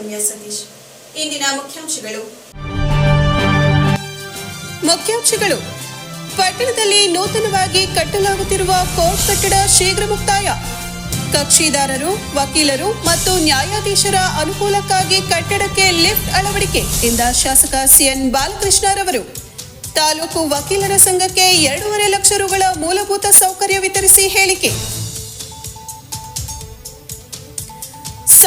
ರಮ್ಯಾ ಸತೀಶ್. ಇಂದಿನ ಮುಖ್ಯಾಂಶಗಳು. ಮುಖ್ಯಾಂಶಗಳು. ಪಟ್ಟಣದಲ್ಲಿ ನೂತನವಾಗಿ ಕಟ್ಟಲಾಗುತ್ತಿರುವ ಕೋರ್ಟ್ ಕಟ್ಟಡ ಶೀಘ್ರ ಮುಕ್ತಾಯ. ಕಕ್ಷಿದಾರರು, ವಕೀಲರು ಮತ್ತು ನ್ಯಾಯಾಧೀಶರ ಅನುಕೂಲಕ್ಕಾಗಿ ಕಟ್ಟಡಕ್ಕೆ ಲಿಫ್ಟ್ ಅಳವಡಿಕೆ ಎಂದ ಶಾಸಕ ಸಿಎನ್ ಬಾಲಕೃಷ್ಣರವರು. ತಾಲೂಕು ವಕೀಲರ ಸಂಘಕ್ಕೆ ಎರಡೂವರೆ ಲಕ್ಷ ರುಗಳ ಮೂಲಭೂತ ಸೌಕರ್ಯ ವಿತರಿಸಿ ಹೇಳಿಕೆ.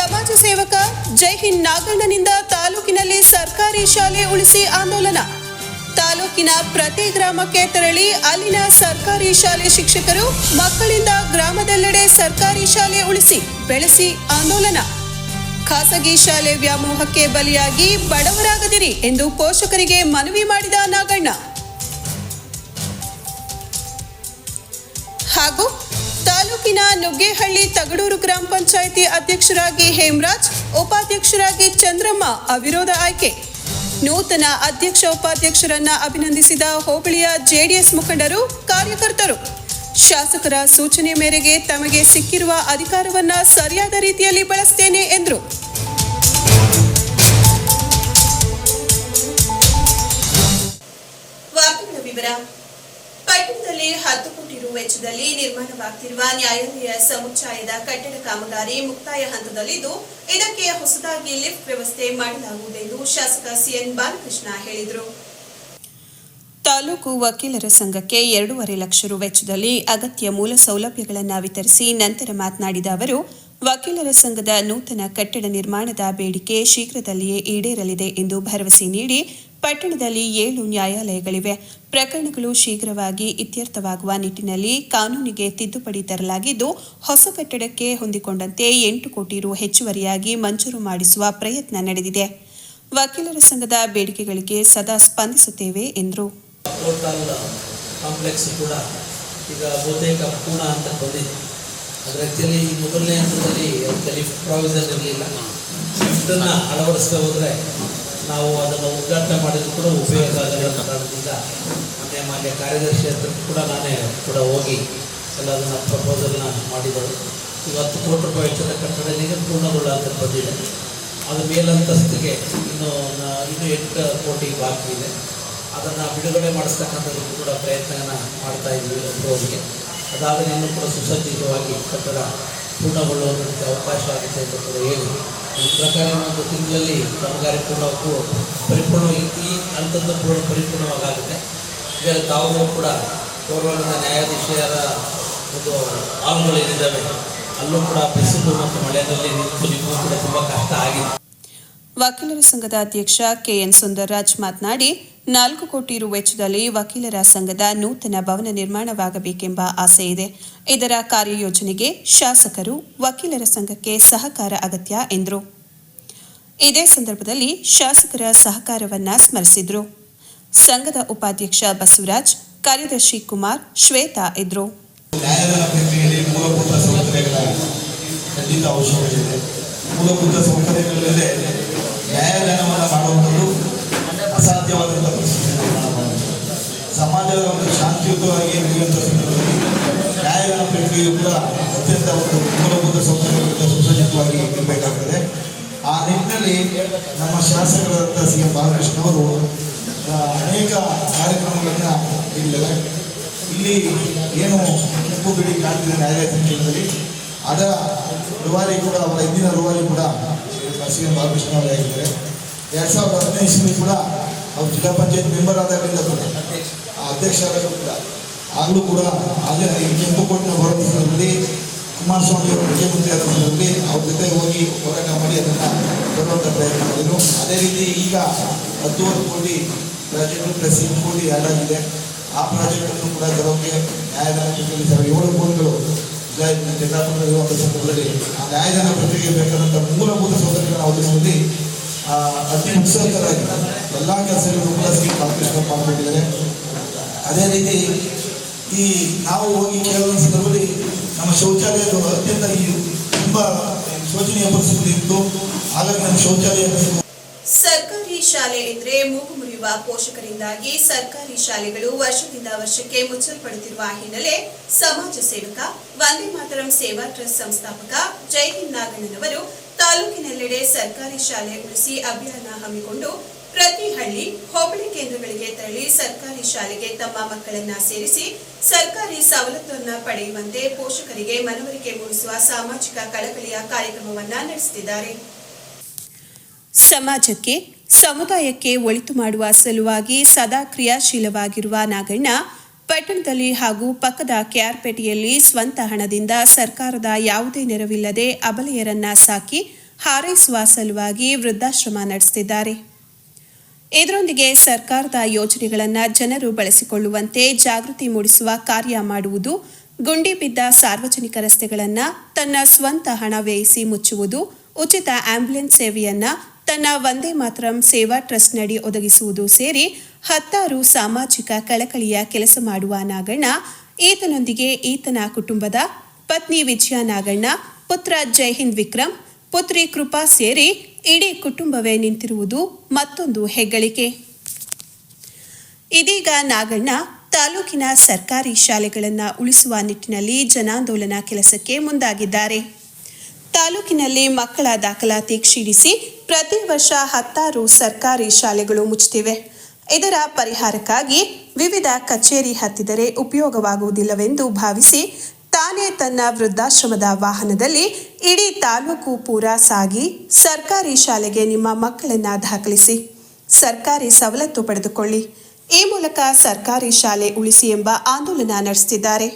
ಸಮಾಜ ಸೇವಕ ಜೈ ಹಿಂದ್ ನಾಗಣ್ಣನಿಂದ ತಾಲೂಕಿನಲ್ಲಿ ಸರ್ಕಾರಿ ಶಾಲೆ ಉಳಿಸಿ ಆಂದೋಲನ. ತಾಲೂಕಿನ ಪ್ರತಿ ಗ್ರಾಮಕ್ಕೆ ತೆರಳಿ ಅಲ್ಲಿನ ಸರ್ಕಾರಿ ಶಾಲೆ ಶಿಕ್ಷಕರು ಮಕ್ಕಳಿಂದ ಗ್ರಾಮದೆಲ್ಲೆಡೆ ಸರ್ಕಾರಿ ಶಾಲೆ ಉಳಿಸಿ ಬೆಳೆಸಿ ಆಂದೋಲನ. ಖಾಸಗಿ ಶಾಲೆ ವ್ಯಾಮೋಹಕ್ಕೆ ಬಲಿಯಾಗಿ ಬಡವರಾಗದಿರಿ ಎಂದು ಪೋಷಕರಿಗೆ ಮನವಿ ಮಾಡಿದ ನಾಗಣ್ಣ. ತಾಲೂಕಿನ ನುಗ್ಗೇಹಳ್ಳಿ ತಗಡೂರು ಗ್ರಾಮ ಪಂಚಾಯಿತಿ ಅಧ್ಯಕ್ಷರಾಗಿ ಹೇಮರಾಜ್, ಉಪಾಧ್ಯಕ್ಷರಾಗಿ ಚಂದ್ರಮ್ಮ ಅವಿರೋಧ ಆಯ್ಕೆ. ನೂತನ ಅಧ್ಯಕ್ಷ ಉಪಾಧ್ಯಕ್ಷರನ್ನ ಅಭಿನಂದಿಸಿದ ಹೋಬಳಿಯ ಜೆಡಿಎಸ್ ಮುಖಂಡರು, ಕಾರ್ಯಕರ್ತರು. ಶಾಸಕರ ಸೂಚನೆ ಮೇರೆಗೆ ತಮಗೆ ಸಿಕ್ಕಿರುವ ಅಧಿಕಾರವನ್ನ ಸರಿಯಾದ ರೀತಿಯಲ್ಲಿ ಬಳಸ್ತೇನೆ ಎಂದರು. ಪಟ್ಟಣದಲ್ಲಿ ಹತ್ತು ವೆಚ್ಚದಲ್ಲಿ ನಿರ್ಮಾಣವಾಗ್ತಿರುವ ನ್ಯಾಯಾಲಯ ಸಮುಚ್ಚಯದ ಕಟ್ಟಡ ಕಾಮಗಾರಿ ಮುಕ್ತಾಯ ಹಂತದಲ್ಲಿದ್ದು, ಇದಕ್ಕೆ ಹೊಸದಾಗಿ ಲಿಫ್ಟ್ ವ್ಯವಸ್ಥೆ ಮಾಡಲಾಗುವುದೆಂದು ಶಾಸಕ ಸಿಎನ್ ಬಾಲಕೃಷ್ಣ ಹೇಳಿದರು. ತಾಲೂಕು ವಕೀಲರ ಸಂಘಕ್ಕೆ ಎರಡೂವರೆ ಲಕ್ಷ ರು ವೆಚ್ಚದಲ್ಲಿ ಅಗತ್ಯ ಮೂಲ ಸೌಲಭ್ಯಗಳನ್ನು ವಿತರಿಸಿ ನಂತರ ಮಾತನಾಡಿದ ಅವರು, ವಕೀಲರ ಸಂಘದ ನೂತನ ಕಟ್ಟಡ ನಿರ್ಮಾಣದ ಬೇಡಿಕೆ ಶೀಘ್ರದಲ್ಲಿಯೇ ಈಡೇರಲಿದೆ ಎಂದು ಭರವಸೆ ನೀಡಿ, ಪಟ್ಟಣದಲ್ಲಿ ಏಳು ನ್ಯಾಯಾಲಯಗಳಿವೆ. ಪ್ರಕರಣಗಳು ಶೀಘ್ರವಾಗಿ ಇತ್ಯರ್ಥವಾಗುವ ನಿಟ್ಟಿನಲ್ಲಿ ಕಾನೂನಿಗೆ ತಿದ್ದುಪಡಿ ತರಲಾಗಿದ್ದು, ಹೊಸ ಕಟ್ಟಡಕ್ಕೆ ಹೊಂದಿಕೊಂಡಂತೆ ಎಂಟು ಕೋಟಿ ರು ಹೆಚ್ಚುವರಿಯಾಗಿ ಮಂಜೂರು ಮಾಡಿಸುವ ಪ್ರಯತ್ನ ನಡೆದಿದೆ. ವಕೀಲರ ಸಂಘದ ಬೇಡಿಕೆಗಳಿಗೆ ಸದಾ ಸ್ಪಂದಿಸುತ್ತೇವೆ, ಎಂದರು. ಅಳವಡಿಸ್ತಾ ಹೋದರೆ ನಾವು ಅದನ್ನು ಉದ್ಘಾಟನೆ ಮಾಡಿದ್ರು ಕೂಡ ಉಪಯೋಗ ಆಗಿರೋ ಕಾರಣದಿಂದ ಮಾನ್ಯ ಕಾರ್ಯದರ್ಶಿ ಹತ್ರ ಕೂಡ ನಾನೇ ಕೂಡ ಹೋಗಿ ಎಲ್ಲ ಅದನ್ನು ಪ್ರಪೋಸಲ್ನ ಮಾಡಿದರು ಇವತ್ತು ಕೋಟಿ ರೂಪಾಯಿ ವೆಚ್ಚದ ಕಟ್ಟಡ ಈಗ ಪೂರ್ಣಗೊಳ್ಳುವಂತ ಬಂದಿದೆ. ಅದು ಮೇಲಂತಸ್ತಿಗೆ ಇನ್ನು, ಇನ್ನೂ ಇನ್ನು ಎಂಟು ಕೋಟಿ ಬಾಕಿ ಇದೆ. ಅದನ್ನು ಬಿಡುಗಡೆ ಮಾಡಿಸ್ತಕ್ಕಂಥದ್ದು ಕೂಡ ಪ್ರಯತ್ನ ಮಾಡ್ತಾ ಇದ್ವಿ ಅವರಿಗೆ ಅದಾದರೆ ಇನ್ನೂ ಕೂಡ ಸುಸಜ್ಜಿತವಾಗಿ ಕಟ್ಟಡ ಪೂರ್ಣಗೊಳ್ಳುವಂಥ ಅವಕಾಶ ಆಗುತ್ತೆ ಅಂತ ಕೂಡ ಹೇಳಿ ಈ ಪ್ರಕಾರ ಒಂದು ತಿಂಗಳಲ್ಲಿ ಕಾಮಗಾರಿ ಪರಿಪೂರ್ಣ ಈ ಹಂತದ ಪೂರ್ಣ ಪರಿಪೂರ್ಣವಾಗುತ್ತೆ ಈಗ ತಾವು ಕೂಡ ಗೌರವಾನ್ವಿತ ನ್ಯಾಯಾಧೀಶರ ಒಂದು ಹಾಲ್ಗಳೇನಿದ್ದಾವೆ ಅಲ್ಲೂ ಕೂಡ ಬಿಸಿಲು ಮತ್ತು ಮಳೆಯಲ್ಲಿ ನಿಂತು ಕೂಡ ತುಂಬ ಕಷ್ಟ ಆಗಿದೆ. ವಕೀಲರ ಸಂಘದ ಅಧ್ಯಕ್ಷ ಕೆಎನ್ ಸುಂದರ್ರಾಜ್ ಮಾತನಾಡಿ ನಾಲ್ಕು ಕೋಟಿ ರು ವೆಚ್ಚದಲ್ಲಿ ವಕೀಲರ ಸಂಘದ ನೂತನ ಭವನ ನಿರ್ಮಾಣವಾಗಬೇಕೆಂಬ ಆಸೆ ಇದೆ. ಇದರ ಕಾರ್ಯಯೋಜನೆಗೆ ಶಾಸಕರು ವಕೀಲರ ಸಂಘಕ್ಕೆ ಸಹಕಾರ ಅಗತ್ಯ, ಎಂದರು. ಇದೇ ಸಂದರ್ಭದಲ್ಲಿ ಶಾಸಕರ ಸಹಕಾರವನ್ನ ಸ್ಮರಿಸಿದ್ರು. ಸಂಘದ ಉಪಾಧ್ಯಕ್ಷ ಬಸವರಾಜ್, ಕಾರ್ಯದರ್ಶಿ ಕುಮಾರ್, ಶ್ವೇತಾ ಇದ್ರು. ಮೂಲಭೂತ ಪರಿಸ್ಥಿತಿ ಪರಿಸ್ಥಿತಿಯನ್ನು ಸಮಾಜದ ಒಂದು ಶಾಂತಿಯುತವಾಗಿ ನಡೆಯುವಂಥ ಸಂದರ್ಭದಲ್ಲಿ ನ್ಯಾಯಾಲಯ ಪ್ರಕ್ರಿಯೆಯು ಕೂಡ ಅತ್ಯಂತ ಒಂದು ಮೂಲಭೂತ ಸೌಕರ್ಯಗಳಿಂದ ಸುಸಜ್ಜಿತವಾಗಿ ಇರಬೇಕಾಗ್ತದೆ ಆ ನಿಟ್ಟಿನಲ್ಲಿ ನಮ್ಮ ಶಾಸಕರಾದಂಥ ಸಿ. ಎಂ. ಬಾಲಕೃಷ್ಣ ಅವರು ಅನೇಕ ಕಾರ್ಯಕ್ರಮಗಳನ್ನು ನೀಡಿದ್ದಾರೆ. ಇಲ್ಲಿ ಏನು ಕೆಂಪು ಬಿಡಿ ಕಾಣ್ತಿದೆ ನ್ಯಾಯಾಲಯ ಸಂಕೀರ್ಣದಲ್ಲಿ ಅದರ ರೂವಾರಿ ಕೂಡ, ಅವರ ಹಿಂದಿನ ರೂವಾರಿ ಕೂಡ ಸಿ. ಎಂ. ಬಾಲಕೃಷ್ಣ ಅವರೇ ಆಗಿದ್ದಾರೆ. ಎರಡು ಸಾವಿರದ ಹದಿನೈದು ಕೂಡ ಅವರು ಜಿಲ್ಲಾ ಪಂಚಾಯತ್ ಮೆಂಬರ್ ಆದಾಗಲಿಂದ ಕೂಡ, ಆ ಆದಾಗ ಕೂಡ, ಆಗಲೂ ಕೂಡ ಅದೇ ಈ ಕೆಂಪುಕೋಟಿನ ಬರೋ ಸಂದರ್ಭದಲ್ಲಿ ಕುಮಾರಸ್ವಾಮಿ ಅವರು ಮುಖ್ಯಮಂತ್ರಿ ಆದ ಸಂದರ್ಭದಲ್ಲಿ ಅವ್ರ ಜೊತೆ ಹೋಗಿ ಹೋರಾಟ ಮಾಡಿ ಅದನ್ನು ಬರುವಂಥ ಪ್ರಯತ್ನ ಮಾಡಿದರು. ಅದೇ ರೀತಿ ಈಗ ಹತ್ತುವರೆ ಕೋಟಿ ಪ್ರಾಜೆಕ್ಟ್ ಪ್ಲಸ್ ಎಂಟು ಕೋಟಿ ಎರಡಾಗಿದೆ ಆ ಪ್ರಾಜೆಕ್ಟನ್ನು ಕೂಡ ತರೋಕ್ಕೆ ನ್ಯಾಯದಾನ ಪ್ರಕ್ರಿಯೆ ಸರ್ ಏಳು ಕೋಟಿಗಳು ಚಂದ್ರಾಪುರದಲ್ಲಿರುವಂಥ ಸಂದರ್ಭದಲ್ಲಿ ಆ ನ್ಯಾಯದಾನ ಪ್ರಕ್ರಿಯೆ ಬೇಕಾದಂಥ ಮೂಲಭೂತ ಸೌಕರ್ಯಗಳನ್ನು ಒದಗಿಸುವಲ್ಲಿ ಅತಿ ಉತ್ಸಾಹಕರಾಗಿ ಎಲ್ಲ ಕೂಡ ಸಿ ಬಾಲಕೃಷ್ಣ ಮಾಡಿಕೊಂಡಿದ್ದಾರೆ ಅದೇ ರೀತಿ ಈ ನಾವು ಹೋಗಿ ಕೇಳುವ ಸಂದರ್ಭದಲ್ಲಿ ನಮ್ಮ ಶೌಚಾಲಯದ ಅತ್ಯಂತ ಈ ತುಂಬ ಶೋಚನೀಯ ಪರಿಸ್ಥಿತಿ ಇತ್ತು. ಹಾಗಾಗಿ ನಮ್ಮ ಶೌಚಾಲಯ ಸರ್ಕಾರಿ ಶಾಲೆ ಎಂದರೆ ಮೂಗು ಮುರಿಯುವ ಪೋಷಕರಿಂದಾಗಿ ಸರ್ಕಾರಿ ಶಾಲೆಗಳು ವರ್ಷದಿಂದ ವರ್ಷಕ್ಕೆ ಮುಚ್ಚಲ್ಪಡುತ್ತಿರುವ ಹಿನ್ನೆಲೆ ಸಮಾಜ ಸೇವಕ, ವಂದೇ ಮಾತರಂ ಸೇವಾ ಟ್ರಸ್ಟ್ ಸಂಸ್ಥಾಪಕ ಜೈಹಿಂದ್ ನಾಗಣ್ಣನವರು ತಾಲೂಕಿನೆಲ್ಲೆಡೆ ಸರ್ಕಾರಿ ಶಾಲೆ ಉಳಿಸಿ ಅಭಿಯಾನ ಹಮ್ಮಿಕೊಂಡು ಪ್ರತಿ ಹಳ್ಳಿ, ಹೋಬಳಿ ಕೇಂದ್ರಗಳಿಗೆ ತೆರಳಿ ಸರ್ಕಾರಿ ಶಾಲೆಗೆ ತಮ್ಮ ಮಕ್ಕಳನ್ನ ಸೇರಿಸಿ ಸರ್ಕಾರಿ ಸವಲತ್ತನ್ನ ಪಡೆಯುವಂತೆ ಪೋಷಕರಿಗೆ ಮನವರಿಕೆ ಮೂಡಿಸುವ ಸಾಮಾಜಿಕ ಕಳಕಳಿಯ ಕಾರ್ಯಕ್ರಮವನ್ನ ನಡೆಸುತ್ತಿದ್ದಾರೆ. ಸಮಾಜಕ್ಕೆ, ಸಮುದಾಯಕ್ಕೆ ಒಳಿತು ಮಾಡುವ ಸಲುವಾಗಿ ಸದಾ ಕ್ರಿಯಾಶೀಲವಾಗಿರುವ ನಾಗಣ್ಣ, ಪಟ್ಟಣದಲ್ಲಿ ಹಾಗೂ ಪಕ್ಕದ ಕೆಆರ್ಪೇಟೆಯಲ್ಲಿ ಸ್ವಂತ ಹಣದಿಂದ ಸರ್ಕಾರದ ಯಾವುದೇ ನೆರವಿಲ್ಲದೆ ಅಬಲೆಯರನ್ನ ಸಾಕಿ ಹಾರೈಸುವ ಸಲುವಾಗಿ ವೃದ್ಧಾಶ್ರಮ ನಡೆಸುತ್ತಿದ್ದಾರೆ. ಇದರೊಂದಿಗೆ ಸರ್ಕಾರದ ಯೋಜನೆಗಳನ್ನು ಜನರು ಬಳಸಿಕೊಳ್ಳುವಂತೆ ಜಾಗೃತಿ ಮೂಡಿಸುವ ಕಾರ್ಯ ಮಾಡುವುದು, ಗುಂಡಿ ಬಿದ್ದ ಸಾರ್ವಜನಿಕ ರಸ್ತೆಗಳನ್ನು ತನ್ನ ಸ್ವಂತ ಹಣ ವ್ಯಯಿಸಿ ಮುಚ್ಚುವುದು, ಉಚಿತ ಆಂಬ್ಯುಲೆನ್ಸ್ ಸೇವೆಯನ್ನು ತನ್ನ ವಂದೇ ಮಾತರಂ ಸೇವಾ ಟ್ರಸ್ಟ್ನಡಿ ಒದಗಿಸುವುದು ಸೇರಿ ಹತ್ತಾರು ಸಾಮಾಜಿಕ ಕಳಕಳಿಯ ಕೆಲಸ ಮಾಡುವ ನಾಗಣ್ಣ, ಈತನೊಂದಿಗೆ ಈತನ ಕುಟುಂಬದ ಪತ್ನಿ ವಿಜಯ ನಾಗಣ್ಣ, ಪುತ್ರ ಜೈಹಿಂದ್ ವಿಕ್ರಮ್ ಪುತ್ರಿ ಕೃಪಾ ಸೇರಿ ಇಡೀ ಕುಟುಂಬವೇ ನಿಂತಿರುವುದು ಮತ್ತೊಂದು ಹೆಗ್ಗಳಿಕೆ. ಇದೀಗ ನಾಗಣ್ಣ ತಾಲೂಕಿನ ಸರ್ಕಾರಿ ಶಾಲೆಗಳನ್ನು ಉಳಿಸುವ ನಿಟ್ಟಿನಲ್ಲಿ ಜನಾಂದೋಲನ ಕೆಲಸಕ್ಕೆ ಮುಂದಾಗಿದ್ದಾರೆ. ತಾಲೂಕಿನಲ್ಲಿ ಮಕ್ಕಳ ದಾಖಲಾತಿ ಕ್ಷೀಣಿಸಿ ಪ್ರತಿ ವರ್ಷ ಹತ್ತಾರು ಸರ್ಕಾರಿ ಶಾಲೆಗಳು ಮುಚ್ಚುತ್ತಿವೆ. ಇದರ ಪರಿಹಾರಕ್ಕಾಗಿ ವಿವಿಧ ಕಚೇರಿ ಹತ್ತಿದರೆ ಉಪಯೋಗವಾಗುವುದಿಲ್ಲವೆಂದು ಭಾವಿಸಿ ತಾನೇ ತನ್ನ ವೃದ್ಧಾಶ್ರಮದ ವಾಹನದಲ್ಲಿ ಇಡೀ ತಾಲೂಕು ಪೂರ ಸಾಗಿ ಸರ್ಕಾರಿ ಶಾಲೆಗೆ ನಿಮ್ಮ ಮಕ್ಕಳನ್ನು ದಾಖಲಿಸಿ. ಸರ್ಕಾರಿ ಸವಲತ್ತು ಪಡೆದುಕೊಳ್ಳಿ. ಈ ಮೂಲಕ ಸರ್ಕಾರಿ ಶಾಲೆ ಉಳಿಸಿ ಎಂಬ ಆಂದೋಲನ ನಡೆಸುತ್ತಿದ್ದಾರೆ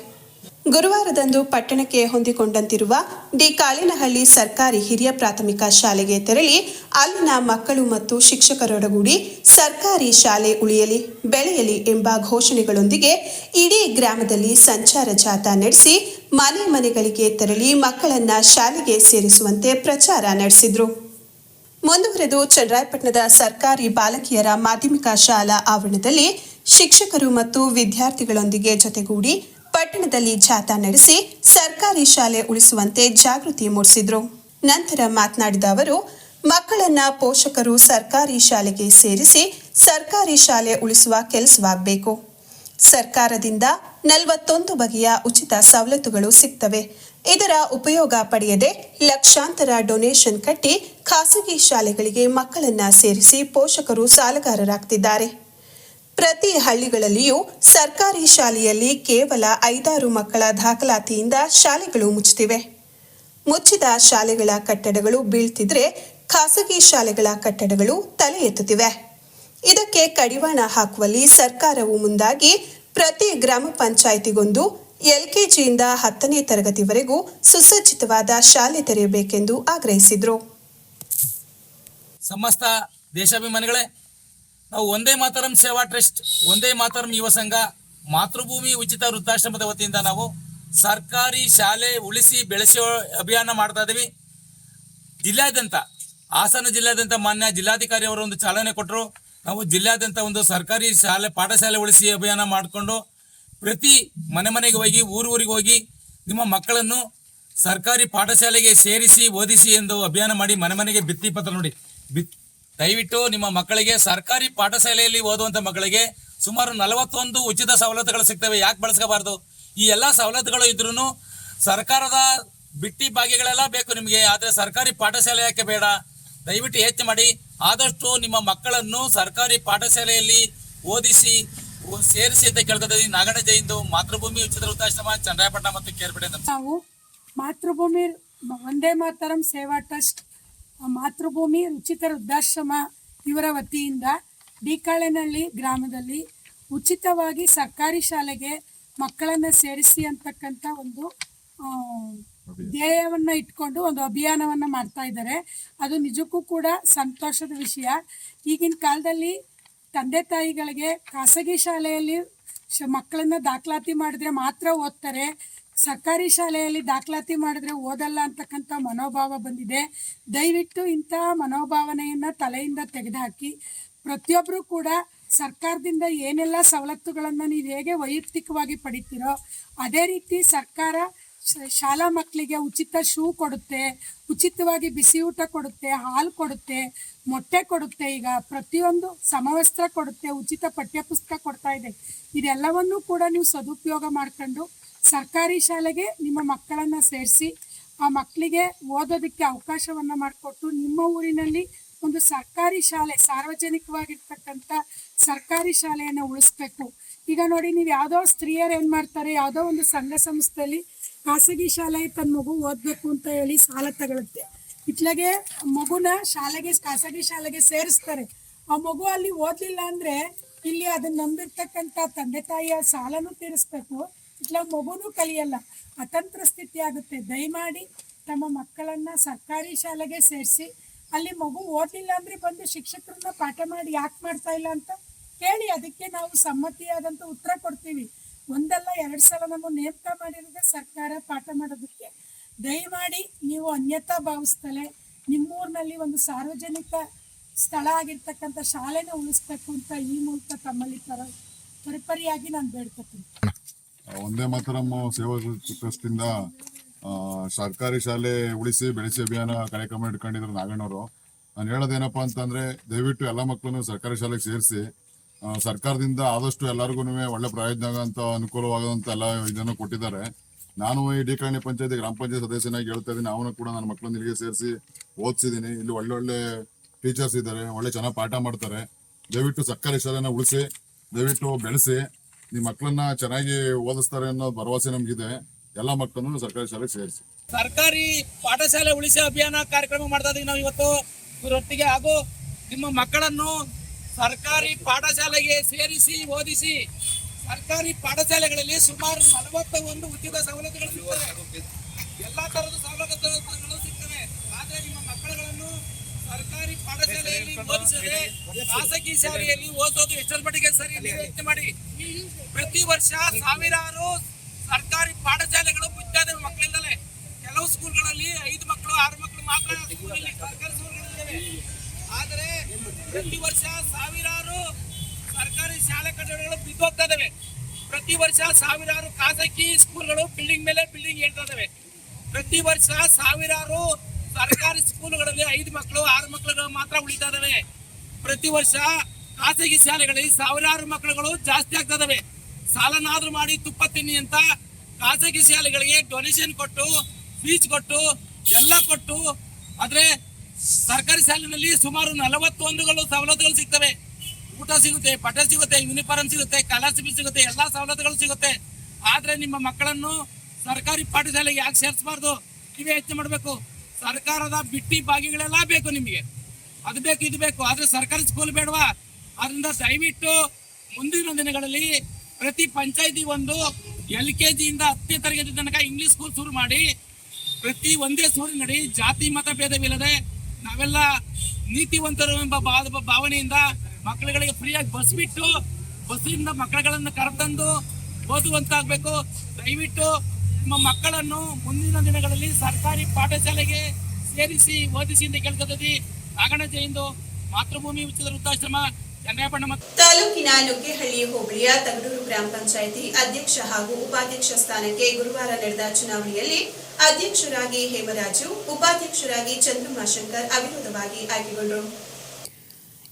ಗುರುವಾರದಂದು ಪಟ್ಟಣಕ್ಕೆ ಹೊಂದಿಕೊಂಡಂತಿರುವ ಡಿ ಕಾಳಿನಹಳ್ಳಿ ಸರ್ಕಾರಿ ಹಿರಿಯ ಪ್ರಾಥಮಿಕ ಶಾಲೆಗೆ ತೆರಳಿ ಅಲ್ಲಿನ ಮಕ್ಕಳು ಮತ್ತು ಶಿಕ್ಷಕರೊಡಗೂಡಿ ಸರ್ಕಾರಿ ಶಾಲೆ ಉಳಿಯಲಿ, ಬೆಳೆಯಲಿ ಎಂಬ ಘೋಷಣೆಗಳೊಂದಿಗೆ ಇಡೀ ಗ್ರಾಮದಲ್ಲಿ ಸಂಚಾರ ಜಾಥಾ ನಡೆಸಿ ಮನೆ ಮನೆಗಳಿಗೆ ತೆರಳಿ ಮಕ್ಕಳನ್ನ ಶಾಲೆಗೆ ಸೇರಿಸುವಂತೆ ಪ್ರಚಾರ ನಡೆಸಿದ್ರು. ಮುಂದುವರೆದು ಚನ್ನರಾಯಪಟ್ಟಣದ ಸರ್ಕಾರಿ ಬಾಲಕಿಯರ ಮಾಧ್ಯಮಿಕ ಶಾಲಾ ಆವರಣದಲ್ಲಿ ಶಿಕ್ಷಕರು ಮತ್ತು ವಿದ್ಯಾರ್ಥಿಗಳೊಂದಿಗೆ ಜೊತೆಗೂಡಿ ಪಟ್ಟಣದಲ್ಲಿ ಜಾಥಾ ನಡೆಸಿ ಸರ್ಕಾರಿ ಶಾಲೆ ಉಳಿಸುವಂತೆ ಜಾಗೃತಿ ಮೂಡಿಸಿದ್ರು. ನಂತರ ಮಾತನಾಡಿದ ಅವರು, ಮಕ್ಕಳನ್ನ ಪೋಷಕರು ಸರ್ಕಾರಿ ಶಾಲೆಗೆ ಸೇರಿಸಿ ಸರ್ಕಾರಿ ಶಾಲೆ ಉಳಿಸುವ ಕೆಲಸವಾಗಬೇಕು. ಸರ್ಕಾರದಿಂದ ನಲವತ್ತೊಂದು ಬಗೆಯ ಉಚಿತ ಸವಲತ್ತುಗಳು ಸಿಗ್ತವೆ. ಇದರ ಉಪಯೋಗ ಪಡೆಯದೆ ಲಕ್ಷಾಂತರ ಡೊನೇಷನ್ ಕಟ್ಟಿ ಖಾಸಗಿ ಶಾಲೆಗಳಿಗೆ ಮಕ್ಕಳನ್ನ ಸೇರಿಸಿ ಪೋಷಕರು ಸಾಲಗಾರರಾಗ್ತಿದ್ದಾರೆ. ಪ್ರತಿ ಹಳ್ಳಿಗಳಲ್ಲಿಯೂ ಸರ್ಕಾರಿ ಶಾಲೆಯಲ್ಲಿ ಕೇವಲ ಐದಾರು ಮಕ್ಕಳ ದಾಖಲಾತಿಯಿಂದ ಶಾಲೆಗಳು ಮುಚ್ಚುತ್ತಿವೆ ಮುಚ್ಚಿದ ಶಾಲೆಗಳ ಕಟ್ಟಡಗಳು ಬೀಳ್ತಿದ್ರೆ ಖಾಸಗಿ ಶಾಲೆಗಳ ಕಟ್ಟಡಗಳು ತಲೆ ಎತ್ತುತ್ತಿವೆ. ಇದಕ್ಕೆ ಕಡಿವಾಣ ಹಾಕುವಲ್ಲಿ ಸರ್ಕಾರವು ಮುಂದಾಗಿ ಪ್ರತಿ ಗ್ರಾಮ ಪಂಚಾಯಿತಿಗೊಂದು ಎಲ್ಕೆಜಿಯಿಂದ ಹತ್ತನೇ ತರಗತಿವರೆಗೂ ಸುಸಜ್ಜಿತವಾದ ಶಾಲೆ ತೆರೆಯಬೇಕೆಂದು ಆಗ್ರಹಿಸಿದರು. ಸಮಸ್ತ ದೇಶಾಭಿಮಾನಿಗಳೇ ನಾವು ಒಂದೇ ಮಾತರಂ ಸೇವಾ ಟ್ರಸ್ಟ್, ಒಂದೇ ಮಾತರಂ ಯುವ ಸಂಘ, ಮಾತೃಭೂಮಿ ಉಚಿತ ವೃದ್ಧಾಶ್ರಮದ ವತಿಯಿಂದ ನಾವು ಸರ್ಕಾರಿ ಶಾಲೆ ಉಳಿಸಿ ಬೆಳೆಸೋ ಅಭಿಯಾನ ಮಾಡ್ತಾ ಇದೀವಿ. ಜಿಲ್ಲಾದ್ಯಂತ, ಹಾಸನ ಜಿಲ್ಲಾದ್ಯಂತ ಮಾನ್ಯ ಜಿಲ್ಲಾಧಿಕಾರಿ ಅವರು ಒಂದು ಚಾಲನೆ ಕೊಟ್ಟರು ನಾವು ಜಿಲ್ಲಾದ್ಯಂತ ಒಂದು ಸರ್ಕಾರಿ ಶಾಲೆ, ಪಾಠಶಾಲೆ ಉಳಿಸಿ ಅಭಿಯಾನ ಮಾಡಿಕೊಂಡು ಪ್ರತಿ ಮನೆ ಮನೆಗೆ ಹೋಗಿ, ಊರು ಊರಿಗೆ ಹೋಗಿ ನಿಮ್ಮ ಮಕ್ಕಳನ್ನು ಸರ್ಕಾರಿ ಪಾಠಶಾಲೆಗೆ ಸೇರಿಸಿ ಓದಿಸಿ ಎಂದು ಅಭಿಯಾನ ಮಾಡಿ ಮನೆ ಮನೆಗೆ ಭಿತ್ತಿ ಪತ್ರ ನೋಡಿ. ಬಿತ್ ದಯವಿಟ್ಟು ನಿಮ್ಮ ಮಕ್ಕಳಿಗೆ ಸರ್ಕಾರಿ ಪಾಠಶಾಲೆಯಲ್ಲಿ ಓದುವಂತ ಮಕ್ಕಳಿಗೆ ಸುಮಾರು ನಲವತ್ತೊಂದು ಉಚಿತ ಸವಲತ್ತುಗಳು ಸಿಗ್ತವೆ. ಯಾಕೆ ಬಳಸ್ಕೋಬಾರ್ದು? ಈ ಎಲ್ಲಾ ಸವಲತ್ತುಗಳು ಇದ್ರೂ ಸರ್ಕಾರದ ಬಿಟ್ಟಿ ಭಾಗ್ಯಗಳೆಲ್ಲ ಬೇಕು ನಿಮಗೆ. ಆದ್ರೆ ಸರ್ಕಾರಿ ಪಾಠಶಾಲೆ ಯಾಕೆ ಬೇಡ? ದಯವಿಟ್ಟು ಹೆಚ್ಚು ಮಾಡಿ. ಆದಷ್ಟು ನಿಮ್ಮ ಮಕ್ಕಳನ್ನು ಸರ್ಕಾರಿ ಪಾಠಶಾಲೆಯಲ್ಲಿ ಓದಿಸಿ ಸೇರಿಸಿ ಅಂತ ಕೇಳ್ತಾ ನಾಗಣ್ಣ ಜೈಂದು, ಮಾತೃಭೂಮಿ ಉಚಿತ ವೃದ್ಧಾಶ್ರಮ ಚಂದ್ರಾಯಪಟ್ಟಣ ಮತ್ತು ಕೇರ್ಬಿಡೆ ನಾವು ಮಾತೃಭೂಮಿ ವಂದೇ ಮಾತರಂ ಸೇವಾ ಟ್ರಸ್ಟ್ ಮಾತೃಭೂಮಿ ಉಚಿತ ವೃದ್ಧಾಶ್ರಮ ಇವರ ವತಿಯಿಂದ ಡಿಕಾಳೆನಹಳ್ಳಿ ಗ್ರಾಮದಲ್ಲಿ ಉಚಿತವಾಗಿ ಸರ್ಕಾರಿ ಶಾಲೆಗೆ ಮಕ್ಕಳನ್ನ ಸೇರಿಸಿ ಅಂತಕ್ಕಂಥ ಒಂದು ಧ್ಯೇಯವನ್ನು ಇಟ್ಕೊಂಡು ಒಂದು ಅಭಿಯಾನವನ್ನ ಮಾಡ್ತಾ ಇದ್ದಾರೆ. ಅದು ನಿಜಕ್ಕೂ ಕೂಡ ಸಂತೋಷದ ವಿಷಯ. ಈಗಿನ ಕಾಲದಲ್ಲಿ ತಂದೆ ತಾಯಿಗಳಿಗೆ ಖಾಸಗಿ ಶಾಲೆಯಲ್ಲಿ ಮಕ್ಕಳನ್ನ ದಾಖಲಾತಿ ಮಾಡಿದ್ರೆ ಮಾತ್ರ ಓದ್ತಾರೆ. ಸರ್ಕಾರಿ ಶಾಲೆಯಲ್ಲಿ ದಾಖಲಾತಿ ಮಾಡಿದ್ರೆ ಓದಲ್ಲ ಅಂತಕ್ಕಂಥ ಮನೋಭಾವ ಬಂದಿದೆ. ದಯವಿಟ್ಟು ಇಂಥ ಮನೋಭಾವನೆಯನ್ನು ತಲೆಯಿಂದ ತೆಗೆದುಹಾಕಿ. ಪ್ರತಿಯೊಬ್ಬರೂ ಕೂಡ ಸರ್ಕಾರದಿಂದ ಏನೆಲ್ಲ ಸವಲತ್ತುಗಳನ್ನು ನೀವು ಹೇಗೆ ವೈಯಕ್ತಿಕವಾಗಿ ಪಡಿತೀರೋ, ಅದೇ ರೀತಿ ಸರ್ಕಾರ ಶಾಲಾ ಮಕ್ಕಳಿಗೆ ಉಚಿತ ಶೂ ಕೊಡುತ್ತೆ, ಉಚಿತವಾಗಿ ಬಿಸಿ ಊಟ ಕೊಡುತ್ತೆ, ಹಾಲು ಕೊಡುತ್ತೆ, ಮೊಟ್ಟೆ ಕೊಡುತ್ತೆ, ಈಗ ಪ್ರತಿಯೊಂದು ಸಮವಸ್ತ್ರ ಕೊಡುತ್ತೆ, ಉಚಿತ ಪಠ್ಯಪುಸ್ತಕ ಕೊಡ್ತಾ ಇದೆ. ಇದೆಲ್ಲವನ್ನೂ ಕೂಡ ನೀವು ಸದುಪಯೋಗ ಮಾಡ್ಕೊಂಡು ಸರ್ಕಾರಿ ಶಾಲೆಗೆ ನಿಮ್ಮ ಮಕ್ಕಳನ್ನ ಸೇರಿಸಿ ಆ ಮಕ್ಕಳಿಗೆ ಓದೋದಕ್ಕೆ ಅವಕಾಶವನ್ನ ಮಾಡಿಕೊಟ್ಟು ನಿಮ್ಮ ಊರಿನಲ್ಲಿ ಒಂದು ಸರ್ಕಾರಿ ಶಾಲೆ, ಸಾರ್ವಜನಿಕವಾಗಿರ್ತಕ್ಕಂಥ ಸರ್ಕಾರಿ ಶಾಲೆಯನ್ನು ಉಳಿಸ್ಬೇಕು. ಈಗ ನೋಡಿ ನೀವು ಯಾವುದೋ ಸ್ತ್ರೀಯರು ಏನು ಮಾಡ್ತಾರೆ? ಯಾವುದೋ ಒಂದು ಸಂಘ ಸಂಸ್ಥೆಯಲ್ಲಿ ಖಾಸಗಿ ಶಾಲೆ ತನ್ನ ಮಗು ಓದಬೇಕು ಅಂತ ಹೇಳಿ ಸಾಲ ತಗೊಳುತ್ತೆ. ಇತ್ಲಾಗೆ ಮಗುನ ಶಾಲೆಗೆ, ಖಾಸಗಿ ಶಾಲೆಗೆ ಸೇರಿಸ್ತಾರೆ. ಆ ಮಗು ಅಲ್ಲಿ ಓದಲಿಲ್ಲ ಅಂದರೆ ಇಲ್ಲಿ ಅದನ್ನ ನಂಬಿರ್ತಕ್ಕಂಥ ತಂದೆ ತಾಯಿಯ ಸಾಲನೂ ತೀರಿಸ್ಬೇಕು. ಇಟ್ಲ ಮಗುನೂ ಕಲಿಯಲ್ಲ. ಅತಂತ್ರ ಸ್ಥಿತಿ ಆಗುತ್ತೆ. ದಯಮಾಡಿ ತಮ್ಮ ಮಕ್ಕಳನ್ನ ಸರ್ಕಾರಿ ಶಾಲೆಗೆ ಸೇರಿಸಿ, ಅಲ್ಲಿ ಮಗು ಓದಲಿಲ್ಲ ಅಂದ್ರೆ ಬಂದು ಶಿಕ್ಷಕರನ್ನ ಪಾಠ ಮಾಡಿ ಯಾಕೆ ಮಾಡ್ತಾ ಇಲ್ಲ ಅಂತ ಕೇಳಿ. ಅದಕ್ಕೆ ನಾವು ಸಮ್ಮತಿಯಾದಂಥ ಉತ್ತರ ಕೊಡ್ತೀವಿ. ಒಂದಲ್ಲ ಎರಡು ಸಲ ನಮ್ಮ ನೇಮಕ ಮಾಡಿರೋದೇ ಸರ್ಕಾರ ಪಾಠ ಮಾಡೋದಕ್ಕೆ. ದಯಮಾಡಿ ನೀವು ಅನ್ಯತಾ ಭಾವಿಸ್ತಲೇ ನಿಮ್ಮೂರಿನಲ್ಲಿ ಒಂದು ಸಾರ್ವಜನಿಕ ಸ್ಥಳ ಆಗಿರ್ತಕ್ಕಂಥ ಶಾಲೆನ ಉಳಿಸ್ಬೇಕು ಅಂತ ಈ ಮೂಲಕ ತಮ್ಮಲ್ಲಿ ತರ ಪರಿಪರಿಯಾಗಿ ನಾನು ಬೇಡ್ಕೊತೀನಿ. ಒಂದೇ ಮಾತರಂ ಸೇವಾ ಟ್ರಸ್ಟಿಂದ ಸರ್ಕಾರಿ ಶಾಲೆ ಉಳಿಸಿ ಬೆಳೆಸಿ ಅಭಿಯಾನ ಕಾರ್ಯಕ್ರಮ ಇಟ್ಕೊಂಡಿದ್ರು ನಾಗಣ್ಣವರು. ನಾನು ಹೇಳೋದೇನಪ್ಪ ಅಂತಂದ್ರೆ, ದಯವಿಟ್ಟು ಎಲ್ಲ ಮಕ್ಕಳನ್ನು ಸರ್ಕಾರಿ ಶಾಲೆಗೆ ಸೇರಿಸಿ ಸರ್ಕಾರದಿಂದ ಆದಷ್ಟು ಎಲ್ಲರಿಗೂ ಒಳ್ಳೆ ಪ್ರಯೋಜನ ಅಂತ ಅನುಕೂಲವಾಗದಂತ ಎಲ್ಲ ಇದನ್ನು ಕೊಟ್ಟಿದ್ದಾರೆ. ನಾನು ಈ ಡಿ ಪಂಚಾಯಿತಿ ಪಂಚಾಯತಿ ಗ್ರಾಮ ಪಂಚಾಯತ್ ಸದಸ್ಯನಾಗಿ ಹೇಳ್ತಾ ಇದ್ದೀನಿ. ಅವನು ಕೂಡ ನನ್ನ ಮಕ್ಕಳನ್ನ ಇಲ್ಲಿಗೆ ಸೇರಿಸಿ ಓದಿಸಿದ್ದೀನಿ. ಇಲ್ಲಿ ಒಳ್ಳೊಳ್ಳೆ ಟೀಚರ್ಸ್ ಇದ್ದಾರೆ, ಒಳ್ಳೆ ಚೆನ್ನಾಗಿ ಪಾಠ ಮಾಡ್ತಾರೆ. ದಯವಿಟ್ಟು ಸರ್ಕಾರಿ ಶಾಲೆನ ಉಳಿಸಿ, ದಯವಿಟ್ಟು ಬೆಳೆಸಿ ನಿಮ್ಮ ಮಕ್ಕಳನ್ನ ಚೆನ್ನಾಗಿ ಓದಿಸ್ತಾರೆ ಅನ್ನೋ ಭರವಸೆ ನಮಗಿದೆ. ಎಲ್ಲ ಮಕ್ಕಳನ್ನು ಸರ್ಕಾರಿ ಶಾಲೆಗೆ ಸೇರಿಸಿ. ಸರ್ಕಾರಿ ಪಾಠಶಾಲೆ ಉಳಿಸಿ ಅಭಿಯಾನ ಕಾರ್ಯಕ್ರಮ ಮಾಡ್ತಾ ಇದೀವಿ ನಾವು ಇವತ್ತು. ಇವರೊಟ್ಟಿಗೆ ಹಾಗೂ ನಿಮ್ಮ ಮಕ್ಕಳನ್ನು ಸರ್ಕಾರಿ ಪಾಠಶಾಲೆಗೆ ಸೇರಿಸಿ, ಓದಿಸಿ. ಸರ್ಕಾರಿ ಪಾಠಶಾಲೆಗಳಲ್ಲಿ ಸುಮಾರು ನಲವತ್ತ ಒಂದು ಉಚಿತ ಸವಲತ್ತುಗಳು ಎಲ್ಲಾ ತರದ ಸವಲತ್ತುಗಳು ಸಿಗ್ತವೆ. ಆದ್ರೆ ನಿಮ್ಮ ಪಾಠಶಾಲೆಯಲ್ಲಿ ಓದಿಸದೆ ಖಾಸಗಿ ಶಾಲೆಯಲ್ಲಿ ಓದೋದು ಎಷ್ಟರ ಮಟ್ಟಿಗೆ ಸರಿ ಯೋಚನೆ ಮಾಡಿ. ಪ್ರತಿ ವರ್ಷ ಸಾವಿರಾರು ಸರ್ಕಾರಿ ಪಾಠಶಾಲೆಗಳು ಮುಚ್ಚಾದ ಮಕ್ಕಳಿಂದಲೇ. ಕೆಲವು ಸ್ಕೂಲ್ಗಳಲ್ಲಿ ಐದು ಮಕ್ಕಳು, ಆರು ಮಕ್ಕಳು ಮಾತ್ರ ಸರ್ಕಾರಿ ಸ್ಕೂಲ್ಗಳಿದ್ದಾವೆ ಆದರೆ ಪ್ರತಿ ವರ್ಷ ಸಾವಿರಾರು ಸರ್ಕಾರಿ ಶಾಲೆ ಕಟ್ಟಡಗಳು ಬಿದ್ದೋಗ್ತಾ ಇದಾವೆ. ಪ್ರತಿ ವರ್ಷ ಸಾವಿರಾರು ಖಾಸಗಿ ಸ್ಕೂಲ್ಗಳು ಬಿಲ್ಡಿಂಗ್ ಮೇಲೆ ಬಿಲ್ಡಿಂಗ್ ಹೇಳ್ತಾ ಇದಾವೆ. ಪ್ರತಿ ವರ್ಷ ಸಾವಿರಾರು ಸರ್ಕಾರಿ ಸ್ಕೂಲ್ಗಳಲ್ಲಿ ಐದು ಮಕ್ಕಳು, ಆರು ಮಕ್ಕಳುಗಳು ಮಾತ್ರ ಉಳಿತಾ ಪ್ರತಿ ವರ್ಷ ಖಾಸಗಿ ಶಾಲೆಗಳಲ್ಲಿ ಸಾವಿರಾರು ಮಕ್ಕಳುಗಳು ಜಾಸ್ತಿ ಆಗ್ತಾ ಇದಾವೆ ಸಾಲನಾದ್ರೂ ಮಾಡಿ ತುಪ್ಪ ತಿನ್ನಿ ಅಂತ ಖಾಸಗಿ ಶಾಲೆಗಳಿಗೆ ಡೊನೇಷನ್ ಕೊಟ್ಟು ಫೀಸ್ ಕೊಟ್ಟು, ಎಲ್ಲ ಕೊಟ್ಟು, ಆದ್ರೆ ಸರ್ಕಾರಿ ಶಾಲೆಯಲ್ಲಿ ಸುಮಾರು ನಲವತ್ತೊಂದುಗಳು ಸವಲತ್ತುಗಳು ಸಿಗ್ತವೆ. ಊಟ ಸಿಗುತ್ತೆ ಬಟ್ಟೆ ಸಿಗುತ್ತೆ ಯೂನಿಫಾರ್ಮ್ ಸಿಗುತ್ತೆ ಸ್ಕಾಲರ್ಶಿಪ್ ಸಿಗುತ್ತೆ, ಎಲ್ಲಾ ಸವಲತ್ತುಗಳು ಸಿಗುತ್ತೆ. ಆದ್ರೆ ನಿಮ್ಮ ಮಕ್ಕಳನ್ನು ಸರ್ಕಾರಿ ಪಾಠಶಾಲೆಗೆ ಯಾಕೆ ಸೇರಿಸಬಾರ್ದು? ನೀವೇ ಹೆಚ್ಚು ಮಾಡಬೇಕು. ಸರ್ಕಾರದ ಬಿಟ್ಟಿ ಭಾಗಿಗಳೆಲ್ಲ ಬೇಕು ನಿಮಗೆ. ಅದು ಬೇಕು, ಇದು ಬೇಕು. ಆದ್ರೆ ಸರ್ಕಾರಿ ಸ್ಕೂಲ್ ಬೇಡವಾ? ಅದರಿಂದ ದಯವಿಟ್ಟು ಮುಂದಿನ ದಿನಗಳಲ್ಲಿ ಪ್ರತಿ ಪಂಚಾಯತಿ ಒಂದು ಎಲ್ ಕೆ ಜಿಯಿಂದ ಹತ್ತನೇ ತರಗತಿ ತನಕ ಇಂಗ್ಲಿಷ್ ಸ್ಕೂಲ್ ಶುರು ಮಾಡಿ, ಪ್ರತಿ ಒಂದೇ ಸೂರಿನಡಿ ಜಾತಿ ಮತ ಭೇದವಿಲ್ಲದೆ ನಾವೆಲ್ಲ ನೀತಿವಂತರು ಎಂಬ ಭಾವ- ಭಾವನೆಯಿಂದ ಮಕ್ಕಳುಗಳಿಗೆ ಫ್ರೀಯಾಗಿ ಬಸ್ ಬಿಟ್ಟು ಬಸ್ಸಿಂದ ಮಕ್ಕಳುಗಳನ್ನು ಕರೆತಂದು ಓದುವಂತಾಗಬೇಕು. ದಯವಿಟ್ಟು ನಿಮ್ಮ ಮಕ್ಕಳನ್ನು ಮುಂದಿನ ದಿನಗಳಲ್ಲಿ ಸರ್ಕಾರಿ ಪಾಠಶಾಲೆಗೆ ಸೇರಿಸಿ ಓದಿಸಿ ಎಂದು ಕೇಳ್ಕೊತೀವಿ ನಾಗಣ ಜಯಂದು ಮಾತೃಭೂಮಿ ಉಚಿತ ವೃದ್ಧಾಶ್ರಮ ಮತ್ತು ತಾಲೂಕಿನ ನುಗ್ಗೇಹಳ್ಳಿ ಹೋಬಳಿಯ ತಗಡೂರು ಗ್ರಾಮ ಪಂಚಾಯಿತಿ ಅಧ್ಯಕ್ಷ ಹಾಗೂ ಉಪಾಧ್ಯಕ್ಷ ಸ್ಥಾನಕ್ಕೆ ಗುರುವಾರ ನಡೆದ ಚುನಾವಣೆಯಲ್ಲಿ ಅಧ್ಯಕ್ಷರಾಗಿ ಹೇಮರಾಜು ಉಪಾಧ್ಯಕ್ಷರಾಗಿ ಚಂದ್ರಮಾಶಂಕರ್ ಅವಿರೋಧವಾಗಿ ಆಯ್ಕೆಗೊಂಡರು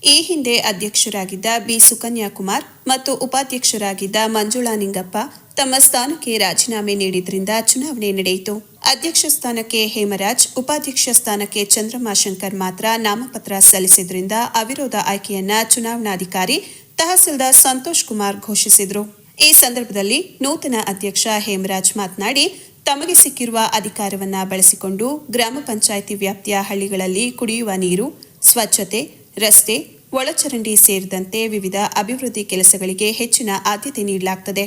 ಈ ಹಿಂದೆ ಅಧ್ಯಕ್ಷರಾಗಿದ್ದ ಬಿ ಸುಕನ್ಯಾಕುಮಾರ್ ಮತ್ತು ಉಪಾಧ್ಯಕ್ಷರಾಗಿದ್ದ ಮಂಜುಳಾ ನಿಂಗಪ್ಪ ತಮ್ಮ ಸ್ಥಾನಕ್ಕೆ ರಾಜೀನಾಮೆ ನೀಡಿದ್ರಿಂದ ಚುನಾವಣೆ ನಡೆಯಿತು. ಅಧ್ಯಕ್ಷ ಸ್ಥಾನಕ್ಕೆ ಹೇಮರಾಜ್, ಉಪಾಧ್ಯಕ್ಷ ಸ್ಥಾನಕ್ಕೆ ಚಂದ್ರಮಾ ಶಂಕರ್ ಮಾತ್ರ ನಾಮಪತ್ರ ಸಲ್ಲಿಸಿದ್ರಿಂದ ಅವಿರೋಧ ಆಯ್ಕೆಯನ್ನ ಚುನಾವಣಾಧಿಕಾರಿ ತಹಸೀಲ್ದಾರ್ ಸಂತೋಷ್ ಕುಮಾರ್ ಘೋಷಿಸಿದರು. ಈ ಸಂದರ್ಭದಲ್ಲಿ ನೂತನ ಅಧ್ಯಕ್ಷ ಹೇಮರಾಜ್ ಮಾತನಾಡಿ, ತಮಗೆ ಸಿಕ್ಕಿರುವ ಅಧಿಕಾರವನ್ನ ಬಳಸಿಕೊಂಡು ಗ್ರಾಮ ಪಂಚಾಯಿತಿ ವ್ಯಾಪ್ತಿಯ ಹಳ್ಳಿಗಳಲ್ಲಿ ಕುಡಿಯುವ ನೀರು, ಸ್ವಚ್ಛತೆ, ರಸ್ತೆ, ಒಳಚರಂಡಿ ಸೇರಿದಂತೆ ವಿವಿಧ ಅಭಿವೃದ್ಧಿ ಕೆಲಸಗಳಿಗೆ ಹೆಚ್ಚಿನ ಆದ್ಯತೆ ನೀಡಲಾಗುತ್ತದೆ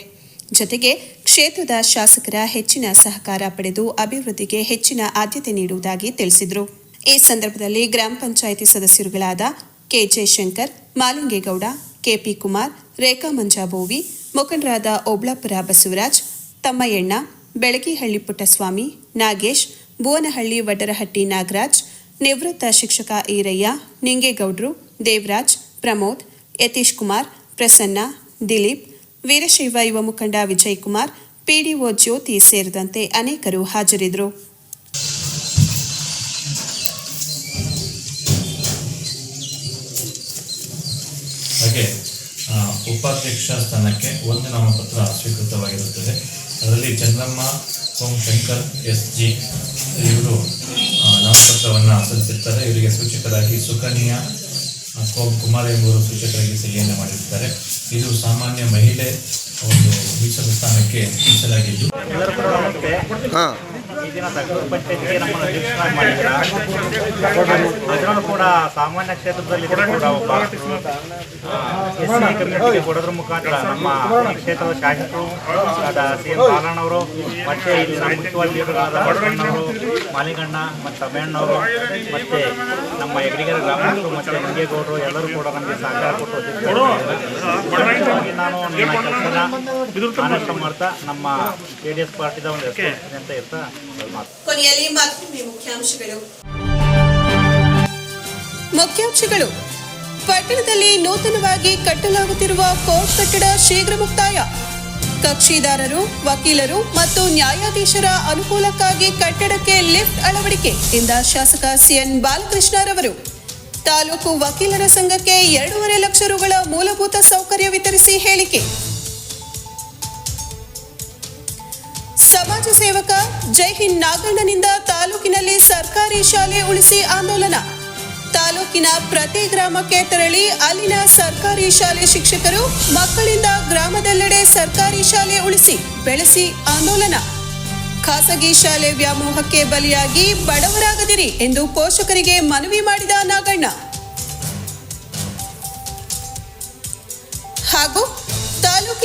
ಜೊತೆಗೆ ಕ್ಷೇತ್ರದ ಶಾಸಕರ ಹೆಚ್ಚಿನ ಸಹಕಾರ ಪಡೆದು ಅಭಿವೃದ್ಧಿಗೆ ಹೆಚ್ಚಿನ ಆದ್ಯತೆ ನೀಡುವುದಾಗಿ ತಿಳಿಸಿದರು. ಈ ಸಂದರ್ಭದಲ್ಲಿ ಗ್ರಾಮ panchayat ಸದಸ್ಯರುಗಳಾದ K Jayashankar, Malingegowda, K P Kumar, Rekha Manjabovi, ಮುಖಂಡರಾದ ಓಬ್ಳಾಪುರ ಬಸವರಾಜ್, ತಮ್ಮಯ್ಯಣ್ಣ, ಬೆಳಗಿಹಳ್ಳಿ ಪುಟ್ಟಸ್ವಾಮಿ, ನಾಗೇಶ್, ಭುವನಹಳ್ಳಿ ವಡ್ಡರಹಟ್ಟಿ ನಾಗರಾಜ್, ನಿವೃತ್ತ ಶಿಕ್ಷಕ ಈರಯ್ಯ, ನಿಂಗೇಗೌಡ್ರು, ದೇವರಾಜ್, ಪ್ರಮೋದ್, ಯತೀಶ್ ಕುಮಾರ್, ಪ್ರಸನ್ನ, ದಿಲೀಪ್ ವೀರಶೈವ ಯುವ ಮುಖಂಡ ವಿಜಯ್ ಕುಮಾರ್ ಪಿಡಿಒ ಜ್ಯೋತಿ ಸೇರಿದಂತೆ ಅನೇಕರು ಹಾಜರಿದ್ದರು. ಹಾಗೆ ಉಪಾಧ್ಯಕ್ಷ ಸ್ಥಾನಕ್ಕೆ ಒಂದು ನಾಮಪತ್ರ ಸ್ವೀಕೃತವಾಗಿರುತ್ತದೆ. ಅದರಲ್ಲಿ ಚಂದ್ರಮ್ಮ ಸೋಮಶಂಕರ್ ಎಸ್ ಜಿ ಇವರು ನಾಮಪತ್ರವನ್ನು ಸಲ್ಲಿಸಿರ್ತಾರೆ. ಇವರಿಗೆ ಸೂಚಕರಾಗಿ ಸುಕನ್ಯಾ ಕೋಮ್ ಕುಮಾರ್ ಎಂಬುವರು ಸೂಚಕರಾಗಿ ಸಹಿಯನ್ನು ಮಾಡಿರ್ತಾರೆ. ಇದು ಸಾಮಾನ್ಯ ಮಹಿಳೆ ಒಂದು ಮೀಸಲು ಸ್ಥಾನಕ್ಕೆ ಮೀಸಲಾಗಿದ್ದು. ದಿನ ತಗಲೂರು ಪಂಚಾಯತ್ಗೆ ನಮ್ಮನ್ನು ಅಧ್ಯಕ್ಷರಾಗಿ ಮಾಡಿದ್ರ. ಅದರಲ್ಲೂ ಕೂಡ ಸಾಮಾನ್ಯ ಕ್ಷೇತ್ರದಲ್ಲಿ ಕೂಡ ಒಬ್ಬ ಎಸ್ ಸಿ ಕಮ್ಯುನಿಟಿಗೆ ಕೊಡೋದ್ರ ಮುಖಾಂತರ ನಮ್ಮ ಈ ಕ್ಷೇತ್ರದ ಶಾಸಕರು ಸಿ ಎಂ ಬಾಲಣ್ಣವರು ಮತ್ತೆ ಇಲ್ಲಿನ ಮುಖ್ಯವಾಗಿ ಲೀಡರ್ಗಳಾದ ಬಸವಣ್ಣವರು ಮಾಲಿಗಣ್ಣ, ಮತ್ತು ಅಭಯಣ್ಣವರು ಮತ್ತೆ ನಮ್ಮ ಎಗಡಿಗರ ಗ್ರಾಮಸ್ಥರು, ಮತ್ತು ನಂಗೇಗೌಡರು, ಎಲ್ಲರೂ ಕೂಡ ನಮಗೆ ಸಹಕಾರ ಕೊಟ್ಟು ನಾನು ನನ್ನ ಕೆಲಸನ ಆನಷ್ಟ ಮಾಡ್ತಾ ನಮ್ಮ ಜೆ ಡಿ ಎಸ್ ಪಾರ್ಟಿದ ಒಂದು ಅಂತ ಇರ್ತಾ ಕೊನೆಯಲ್ಲಿ ಮತ್ತೊಮ್ಮೆ ಮುಖ್ಯಾಂಶಗಳು. ಮುಖ್ಯಾಂಶಗಳು. ಪಟ್ಟಣದಲ್ಲಿ ನೂತನವಾಗಿ ಕಟ್ಟಲಾಗುತ್ತಿರುವ ಕೋರ್ಟ್ ಕಟ್ಟಡ ಶೀಘ್ರ ಮುಕ್ತಾಯ. ಕಕ್ಷಿದಾರರು ವಕೀಲರು ಮತ್ತು ನ್ಯಾಯಾಧೀಶರ ಅನುಕೂಲಕ್ಕಾಗಿ ಕಟ್ಟಡಕ್ಕೆ ಲಿಫ್ಟ್ ಅಳವಡಿಕೆ ಎಂದ ಶಾಸಕ ಸಿಎನ್ ಬಾಲಕೃಷ್ಣರವರು. ತಾಲೂಕು ವಕೀಲರ ಸಂಘಕ್ಕೆ ಎರಡೂವರೆ ಲಕ್ಷ ರುಗಳ ಮೂಲಭೂತ ಸೌಕರ್ಯ ವಿತರಿಸಿ ಹೇಳಿಕೆ. ಸಮಾಜ ಸೇವಕ ಜೈ ಹಿಂದ್ ನಾಗಣ್ಣನಿಂದ ತಾಲೂಕಿನಲ್ಲಿ ಸರ್ಕಾರಿ ಶಾಲೆ ಉಳಿಸಿ ಆಂದೋಲನ. ತಾಲೂಕಿನ ಪ್ರತಿ ಗ್ರಾಮಕ್ಕೆ ತೆರಳಿ ಅಲ್ಲಿನ ಸರ್ಕಾರಿ ಶಾಲೆ ಶಿಕ್ಷಕರು ಮಕ್ಕಳಿಂದ ಗ್ರಾಮದೆಲ್ಲೆಡೆ ಸರ್ಕಾರಿ ಶಾಲೆ ಉಳಿಸಿ ಬೆಳೆಸಿ ಆಂದೋಲನ. ಖಾಸಗಿ ಶಾಲೆ ವ್ಯಾಮೋಹಕ್ಕೆ ಬಲಿಯಾಗಿ ಬಡವರಾಗದಿರಿ ಎಂದು ಪೋಷಕರಿಗೆ ಮನವಿ ಮಾಡಿದ ನಾಗಣ್ಣ.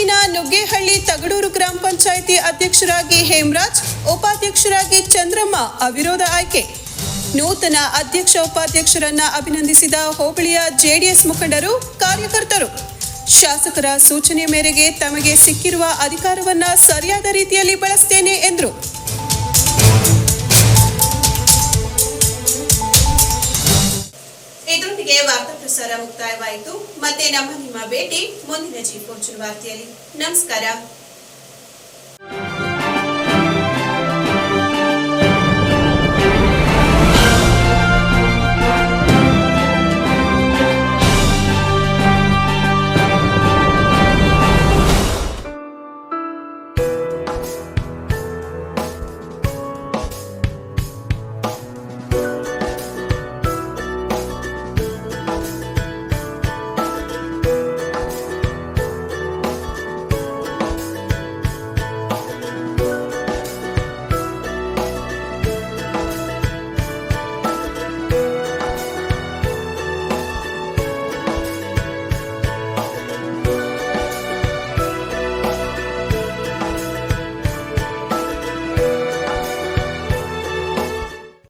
ತಾಲೂಕಿನ ನುಗ್ಗೇಹಳ್ಳಿ ತಗಡೂರು ಗ್ರಾಮ ಪಂಚಾಯಿತಿ ಅಧ್ಯಕ್ಷರಾಗಿ ಹೇಮರಾಜ್, ಉಪಾಧ್ಯಕ್ಷರಾಗಿ ಚಂದ್ರಮ್ಮ ಅವಿರೋಧ ಆಯ್ಕೆ. ನೂತನ ಅಧ್ಯಕ್ಷ ಉಪಾಧ್ಯಕ್ಷರನ್ನ ಅಭಿನಂದಿಸಿದ ಹೋಬಳಿಯ ಜೆಡಿಎಸ್ ಮುಖಂಡರು, ಕಾರ್ಯಕರ್ತರು. ಶಾಸಕರ ಸೂಚನೆ ಮೇರೆಗೆ ತಮಗೆ ಸಿಕ್ಕಿರುವ ಅಧಿಕಾರವನ್ನ ಸರಿಯಾದ ರೀತಿಯಲ್ಲಿ ಬಳಸ್ತೇನೆ ಎಂದರು. ಪ್ರಸಾರ ಮುಕ್ತಾಯವಾಯಿತು ಮತ್ತೆ ನಮ್ಮ ನಿಮ್ಮ ಭೇಟಿ ಮುಂದಿನ ಜಿ ಫೋರ್ಚೂನ್ ವಾರ್ತೆಯಲ್ಲಿ ನಮಸ್ಕಾರ.